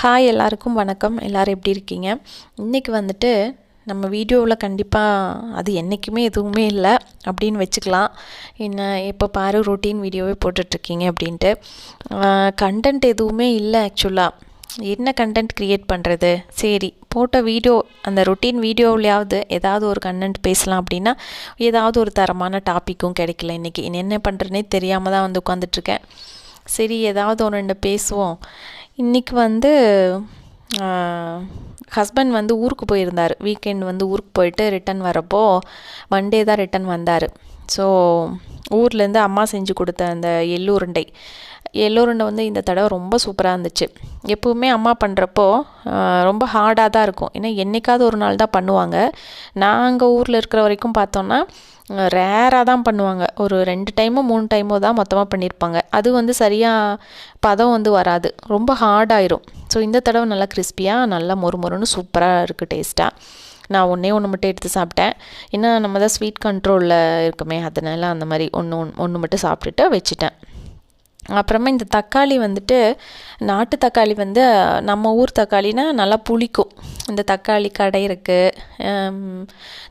Hi எல்லாருக்கும் வணக்கம். எல்லோரும் எப்படி இருக்கீங்க? இன்றைக்கி வந்துட்டு நம்ம வீடியோவில் கண்டிப்பாக அது என்றைக்குமே எதுவுமே இல்லை அப்படின்னு வச்சுக்கலாம். என்ன எப்போ பாரு ரொட்டீன் வீடியோவே போட்டுட்ருக்கீங்க அப்படின்ட்டு. கண்டென்ட் எதுவுமே இல்லை ஆக்சுவலாக என்ன கண்டென்ட் க்ரியேட் பண்ணுறது சரி போட்ட வீடியோ அந்த ரொட்டீன் வீடியோவிலையாவது ஏதாவது ஒரு கண்டென்ட் பேசலாம் அப்படின்னா ஏதாவது ஒரு தரமான டாப்பிக்கும் கிடைக்கல இன்றைக்கி என்ன பண்ணுறதுனே தெரியாமல் தான் வந்து உட்காந்துட்ருக்கேன் சரி ஏதாவது ஒன்று ரெண்டு பேசுவோம். இன்றைக்கி வந்து ஹஸ்பண்ட் வந்து ஊருக்கு போயிருந்தார். வீக்கெண்ட் வந்து ஊருக்கு போயிட்டு ரிட்டன் வரப்போ மண்டே தான் ரிட்டன் வந்தார். ஸோ ஊர்லேருந்து அம்மா செஞ்சு கொடுத்த அந்த எள்ளுருண்டை. எள்ளுருண்டை வந்து இந்த தடவை ரொம்ப சூப்பராக இருந்துச்சு. எப்போவுமே அம்மா பண்ணுறப்போ ரொம்ப ஹார்டாக தான் இருக்கும். ஏன்னா என்றைக்காவது ஒரு நாள் தான் பண்ணுவாங்க. நாங்கள் ஊரில் இருக்கிற வரைக்கும் பார்த்தோன்னா ரேராக தான் பண்ணுவாங்க. ஒரு ரெண்டு டைமோ மூணு டைமோ தான் மொத்தமாக பண்ணியிருப்பாங்க அது வந்து சரியாக பதம் வந்து வராது. ரொம்ப ஹார்டாயிரும் ஸோ இந்த தடவை நல்லா கிறிஸ்பியாக நல்லா மொறு மொறுன்னு சூப்பராக இருக்குது டேஸ்ட்டாக நான் ஒன்றே ஒன்று மட்டும் எடுத்து சாப்பிட்டேன். ஏன்னா நம்ம தான் ஸ்வீட் கண்ட்ரோலில் இருக்குமே அதனால அந்த மாதிரி ஒன்று ஒன்று மட்டும் சாப்பிட்டுட்டு வச்சுட்டேன். அப்புறமா இந்த தக்காளி வந்துட்டு நாட்டு தக்காளி வந்து நம்ம ஊர் தக்காளினா நல்லா புளிக்கும். இந்த தக்காளி கடையிறக்கு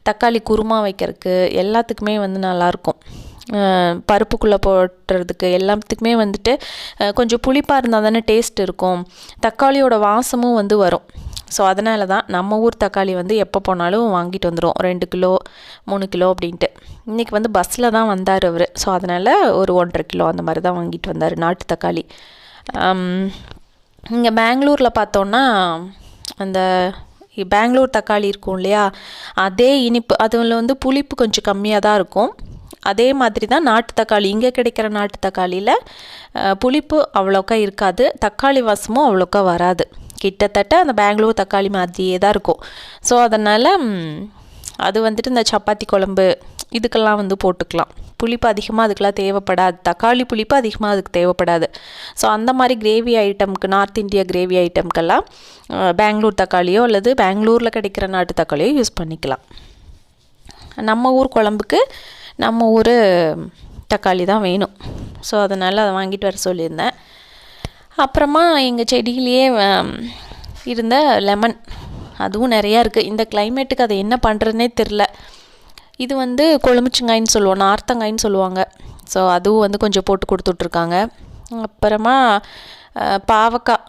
தக்காளி குருமா வைக்கிறதுக்கு எல்லாத்துக்குமே வந்து நல்லாயிருக்கும் பருப்புக்குள்ளே போட்டுறதுக்கு எல்லாத்துக்குமே வந்துட்டு கொஞ்சம் புளிப்பாக இருந்தால் தானே டேஸ்ட் இருக்கும். தக்காளியோட வாசமும் வந்து வரும். ஸோ அதனால தான் நம்ம ஊர் தக்காளி வந்து எப்போ போனாலும் வாங்கிட்டு வந்துடும் ரெண்டு கிலோ மூணு கிலோ அப்படின்ட்டு. இன்றைக்கி வந்து பஸ்ஸில் தான் வந்தார் அவர். ஸோ அதனால் ஒரு ஒன்றரை கிலோ அந்த மாதிரி தான் வாங்கிட்டு வந்தார் நாட்டு தக்காளி. இங்கே பெங்களூரில் பார்த்தோன்னா அந்த பெங்களூர் தக்காளி இருக்கும் இல்லையா? அதே இனிப்பு அதில் வந்து புளிப்பு கொஞ்சம் கம்மியாக தான் இருக்கும். அதே மாதிரி தான் நாட்டு தக்காளி இங்கே கிடைக்கிற நாட்டு தக்காளியில் புளிப்பு அவ்வளோக்கா இருக்காது. தக்காளி வாசமும் அவ்வளோக்கா வராது. கிட்டத்தட்ட அந்த பெங்களூர் தக்காளி மாதிரியே தான் இருக்கும். ஸோ அதனால் அது வந்துட்டு இந்த சப்பாத்தி குழம்பு இதுக்கெல்லாம் வந்து போட்டுக்கலாம். புளிப்பு அதிகமாக அதுக்கெலாம் தேவைப்படாது. தக்காளி புளிப்பு அதிகமாக அதுக்கு தேவைப்படாது. ஸோ அந்த மாதிரி கிரேவி ஐட்டம்க்கு நார்த் இந்தியா கிரேவி ஐட்டம்க்கெல்லாம் பெங்களூர் தக்காளியோ அல்லது பெங்களூரில் கிடைக்கிற நாட்டு தக்காளியோ யூஸ் பண்ணிக்கலாம். நம்ம ஊர் குழம்புக்கு நம்ம ஊர் தக்காளி தான் வேணும். ஸோ அதனால் அதை வாங்கிட்டு வர சொல்லியிருந்தேன். அப்புறமா எங்கள் செடியிலேயே இருந்த லெமன் அதுவும் நிறையா இருக்குது இந்த கிளைமேட்டுக்கு அதை என்ன பண்ணுறதுனே தெரில இது வந்து கொழுமிச்சங்காயின்னு சொல்லுவோம் நார்த்தங்காயின்னு சொல்லுவாங்க. ஸோ அதுவும் வந்து கொஞ்சம் போட்டு கொடுத்துட்ருக்காங்க. அப்புறமா பாவக்காய்.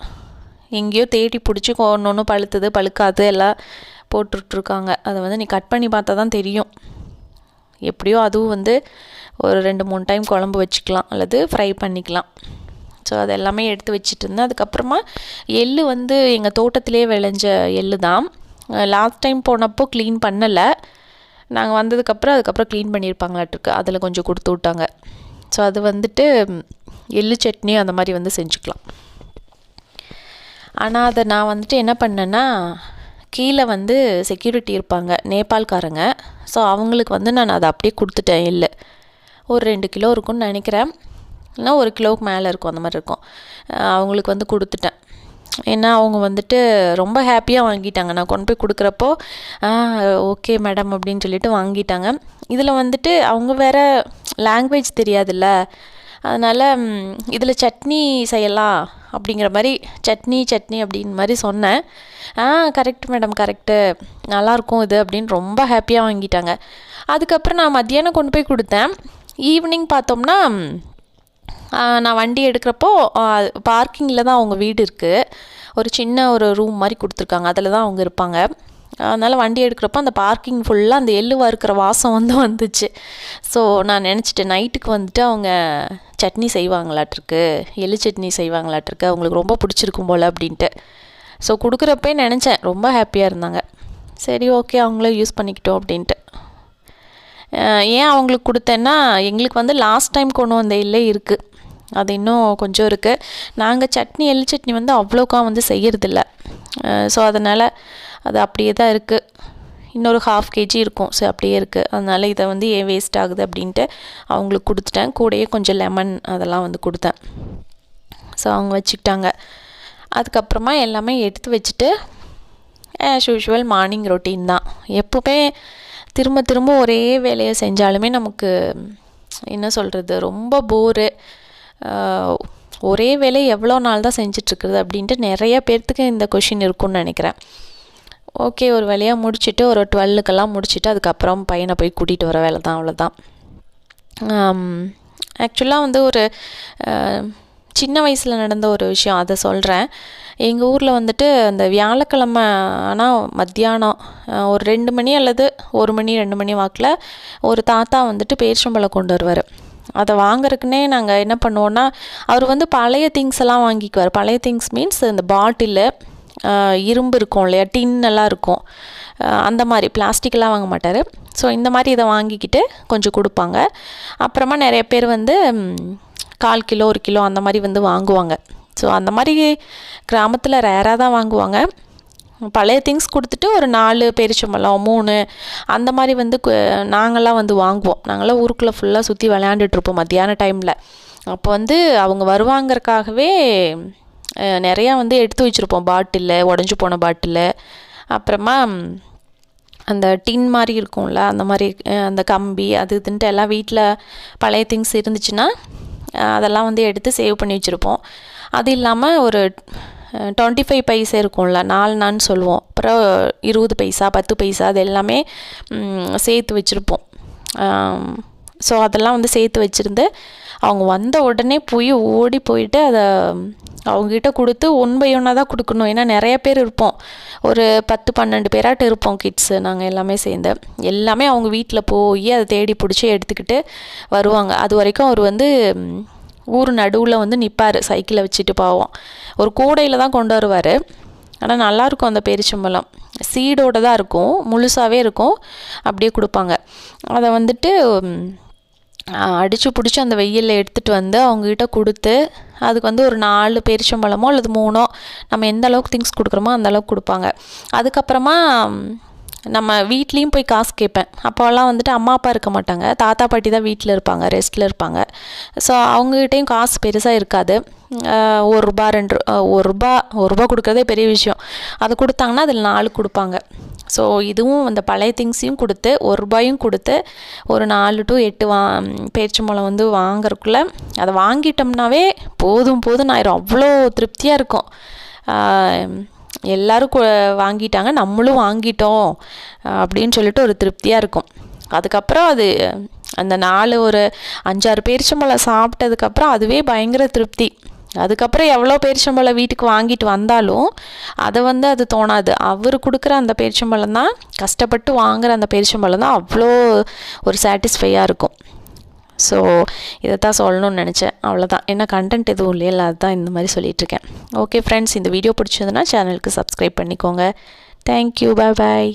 எங்கேயோ தேடி பிடிச்சி ஒன்று ஒன்று பழுத்துது பழுக்காது எல்லாம் போட்டுட்ருக்காங்க. அதை வந்து நீ கட் பண்ணி பார்த்தா தான் தெரியும். எப்படியோ அதுவும் வந்து ஒரு ரெண்டு மூணு டைம் குழம்பு வச்சுக்கலாம். அல்லது ஃப்ரை பண்ணிக்கலாம். ஸோ அது எல்லாமே எடுத்து வச்சுட்டு இருந்தேன் அதுக்கப்புறமா எள் வந்து எங்கள் தோட்டத்திலே விளைஞ்ச எள் தான் லாஸ்ட் டைம் போனப்போ க்ளீன் பண்ணலை. நாங்கள் வந்ததுக்கப்புறம் அதுக்கப்புறம் க்ளீன் பண்ணியிருப்பாங்களாட்டிருக்கு அதில் கொஞ்சம் கொடுத்து விட்டாங்க. ஸோ அது வந்துட்டு எள்ளு சட்னி அந்த மாதிரி வந்து செஞ்சுக்கலாம். ஆனால் அதை நான் வந்துட்டு என்ன பண்ணேன்னா கீழே வந்து செக்யூரிட்டி இருப்பாங்க நேபாள்காரங்க. ஸோ அவங்களுக்கு வந்து நான் அதை அப்படியே கொடுத்துட்டேன் எள்ளு. ஒரு ரெண்டு கிலோ இருக்கும்னு நினைக்கிறேன். இல்லைனா ஒரு கிலோவுக்கு மேலே இருக்கும் அந்த மாதிரி இருக்கும். அவங்களுக்கு வந்து கொடுத்துட்டேன். ஏன்னா அவங்க வந்துட்டு ரொம்ப ஹாப்பியாக வாங்கிட்டாங்க. நான் கொண்டு போய் கொடுக்குறப்போ ஓகே மேடம் அப்படின்னு சொல்லிட்டு வாங்கிட்டாங்க. இதில் வந்துட்டு அவங்க வேறு லாங்குவேஜ் தெரியாதுல்ல. அதனால் இதில் சட்னி செய்யலாம் அப்படிங்கிற மாதிரி சட்னி சட்னி அப்படின்னு மாதிரி சொன்னேன். ஆ கரெக்ட் மேடம் கரெக்டு நல்லாயிருக்கும் இது அப்படின்னு ரொம்ப ஹாப்பியாக வாங்கிட்டாங்க. அதுக்கப்புறம் நான் மத்தியானம் கொண்டு போய் கொடுத்தேன். ஈவினிங் பார்த்தோம்னா நான் வண்டி எடுக்கிறப்போ பார்க்கிங்கில் தான் அவங்க வீடு இருக்குது ஒரு சின்ன ஒரு ரூம் மாதிரி கொடுத்துருக்காங்க. அதில் தான் அவங்க இருப்பாங்க. அதனால் வண்டி எடுக்கிறப்போ அந்த பார்க்கிங் ஃபுல்லாக அந்த எள்ளு இருக்கிற வாசம் வந்து வந்துச்சு. ஸோ நான் நினச்சிட்டேன் நைட்டுக்கு வந்துட்டு அவங்க சட்னி செய்வாங்களாட்டிருக்கு. எள்ளு சட்னி செய்வாங்களாட்டிருக்கு. அவங்களுக்கு ரொம்ப பிடிச்சிருக்கும் போல் அப்படின்ட்டு. ஸோ கொடுக்குறப்பே நினச்சேன் ரொம்ப ஹாப்பியாக இருந்தாங்க. சரி ஓகே அவங்களே யூஸ் பண்ணிக்கிட்டோம் அப்படின்ட்டு. ஏன் அவங்களுக்கு கொடுத்தேன்னா எங்களுக்கு வந்து லாஸ்ட் டைம் கொண்டு வந்த இல்லை இருக்குது அது இன்னும் கொஞ்சம் இருக்குது நாங்கள் சட்னி எள்ளு சட்னி வந்து அவ்வளோக்கா வந்து செய்யறதில்ல. ஸோ அதனால் அது அப்படியே தான் இருக்குது இன்னொரு ஹாஃப் கேஜி இருக்கும். ஸோ அப்படியே இருக்குது அதனால் இதை வந்து ஏன் வேஸ்ட் ஆகுது அப்படின்ட்டு அவங்களுக்கு கொடுத்துட்டேன். கூடயே கொஞ்சம் லெமன் அதெல்லாம் வந்து கொடுத்தேன். ஸோ அவங்க வச்சுக்கிட்டாங்க. அதுக்கப்புறமா எல்லாமே எடுத்து வச்சுட்டு ஆஸ் யூஷுவல் மார்னிங் ரொட்டீன் தான். எப்போவுமே திரும்ப திரும்ப ஒரே வேலையை செஞ்சாலுமே நமக்கு என்ன சொல்கிறது ரொம்ப போரு ஒரே வேலை எவ்வளோ நாள் தான் செஞ்சிட்ருக்குறது அப்படின்ட்டு நிறைய பேர்த்துக்கு இந்த கொஷின் இருக்கும்னு நினைக்கிறேன். ஓகே ஒரு வேலையாக முடிச்சுட்டு ஒரு டுவெல்லுக்கெல்லாம் முடிச்சுட்டு அதுக்கப்புறம் பையனை போய் கூட்டிகிட்டு வர வேலை தான் அவ்வளோதான். ஆக்சுவலாக வந்து ஒரு சின்ன வயசில் நடந்த ஒரு விஷயம் அதை சொல்கிறேன் எங்கள் ஊரில் வந்துட்டு அந்த வியாழக்கிழமை ஆனால் மத்தியானம் ஒரு ரெண்டு மணி அல்லது ஒரு மணி ரெண்டு மணி வாக்கில் ஒரு தாத்தா வந்துட்டு பேரிச்சம்பழம் கொண்டு வருவார். அதை வாங்குறதுக்குன்னே நாங்கள் என்ன பண்ணுவோன்னா அவர் வந்து பழைய திங்ஸ் எல்லாம் வாங்கிக்குவார். பழைய திங்ஸ் மீன்ஸ் இந்த பாட்டிலு இரும்பு இருக்கும் இல்லையா? டின் எல்லாம் இருக்கும். அந்த மாதிரி பிளாஸ்டிக்கெலாம் வாங்க மாட்டார். ஸோ இந்த மாதிரி இதை வாங்கிக்கிட்டு கொஞ்சம் கொடுப்பாங்க. அப்புறமா நிறைய பேர் வந்து கால் கிலோ ஒரு கிலோ அந்த மாதிரி வந்து வாங்குவாங்க. ஸோ அந்த மாதிரி கிராமத்தில் ரேராக தான் வாங்குவாங்க. பழைய திங்ஸ் கொடுத்துட்டு ஒரு நாலு பேரிச்சம்பழம் மூணு. அந்த மாதிரி வந்து நாங்கள்லாம் வந்து வாங்குவோம். நாங்களாம் ஊருக்குள்ளே ஃபுல்லாக சுற்றி விளையாண்டுட்ருப்போம் மத்தியான டைமில் அப்போ வந்து அவங்க வருவாங்கிறக்காகவே நிறையா வந்து எடுத்து வச்சுருப்போம். பாட்டிலில் உடஞ்சி போன பாட்டில். அப்புறமா அந்த டின் மாதிரி இருக்கும்ல அந்த மாதிரி அந்த கம்பி அது இதுன்ட்டு எல்லாம் வீட்டில் பழைய திங்ஸ் இருந்துச்சுன்னா அதெல்லாம் வந்து எடுத்து சேவ் பண்ணி வச்சுருப்போம். அது இல்லாமல் ஒரு டுவெண்ட்டி ஃபைவ் பைசா இருக்கும்ல நாலு நான்னு சொல்லுவோம். அப்புறம் இருபது பைசா பத்து பைசா அது எல்லாமே சேர்த்து வச்சுருப்போம். ஸோ அதெல்லாம் வந்து சேர்த்து வச்சுருந்து அவங்க வந்த உடனே போய் ஓடி போயிட்டு அதை அவங்ககிட்ட கொடுத்து ஒன் பை ஒன்னாக தான் கொடுக்கணும். ஏன்னா நிறைய பேர் இருப்போம். ஒரு பத்து பன்னெண்டு பேராட்டு இருப்போம் கிட்ஸு நாங்கள் எல்லாமே சேர்ந்து. எல்லாமே அவங்க வீட்டில் போய் அதை தேடி பிடிச்சி எடுத்துக்கிட்டு வருவாங்க. அது வரைக்கும் அவர் வந்து ஊர் நடுவில் வந்து நிற்பார் சைக்கிளை வச்சுட்டு போவோம். ஒரு கூடையில் தான் கொண்டு வருவார். ஆனால் நல்லாயிருக்கும் அந்த பேரிச்சம்பழம். சீடோடு தான் இருக்கும் முழுசாகவே இருக்கும் அப்படியே கொடுப்பாங்க. அதை வந்துட்டு அடித்து பிடிச்சி அந்த வெயிலில் எடுத்துகிட்டு வந்து அவங்கக்கிட்ட கொடுத்து அதுக்கு வந்து ஒரு நாலு பேரிச்சம்பழமோ அல்லது மூணோ நம்ம எந்த அளவுக்கு திங்ஸ் கொடுக்குறோமோ அந்த அளவுக்கு கொடுப்பாங்க. அதுக்கப்புறமா நம்ம வீட்லேயும் போய் காசு கேட்பேன் அப்போல்லாம் வந்துட்டு அம்மா அப்பா இருக்க மாட்டாங்க. தாத்தா பாட்டி தான் வீட்டில் இருப்பாங்க. ரெஸ்ட்டில் இருப்பாங்க. ஸோ அவங்ககிட்டையும் காசு பெருசாக இருக்காது. ஒரு ரூபா ரெண்டு ஒரு ரூபா ஒரு ரூபா கொடுக்குறதே பெரிய விஷயம். அது கொடுத்தாங்கன்னா அதில் நாலு கொடுப்பாங்க. ஸோ இதுவும் அந்த பழைய திங்ஸையும் கொடுத்து ஒரு ரூபாயும் கொடுத்து ஒரு நாலு டு எட்டு வா பேச்சு மூலம் வந்து வாங்குறதுக்குள்ளே அதை வாங்கிட்டோம்னாவே போதும் போதும் ஆயிரும். அவ்வளோ திருப்தியாக இருக்கும். எல்லோரும் வாங்கிட்டாங்க. நம்மளும் வாங்கிட்டோம். அப்படின்னு சொல்லிட்டு ஒரு திருப்தியாக இருக்கும். அதுக்கப்புறம் அது அந்த நாலு ஒரு அஞ்சாறு பேரிச்சம்பழம் சாப்பிட்டதுக்கப்புறம் அதுவே பயங்கர திருப்தி. அதுக்கப்புறம் எவ்வளோ பேரிச்சம்பழம் வீட்டுக்கு வாங்கிட்டு வந்தாலும் அதை வந்து அது தோணாது. அவர் கொடுக்குற அந்த பேரிச்சம்பழம் தான் கஷ்டப்பட்டு வாங்குகிற அந்த பேரிச்சம்பழம் தான் அவ்வளோ ஒரு சாட்டிஸ்ஃபையாக இருக்கும். ஸோ இதை தான் சொல்லணும்னு நினச்சேன். அவ்வளோதான் என்ன கண்டென்ட் எதுவும் இல்லையில அதுதான் இந்த மாதிரி சொல்லிகிட்ருக்கேன் ஓகே ஃப்ரெண்ட்ஸ் இந்த வீடியோ பிடிச்சதுன்னா சேனலுக்கு சப்ஸ்கிரைப் பண்ணிக்கோங்க. தேங்க்யூ பாய் பாய்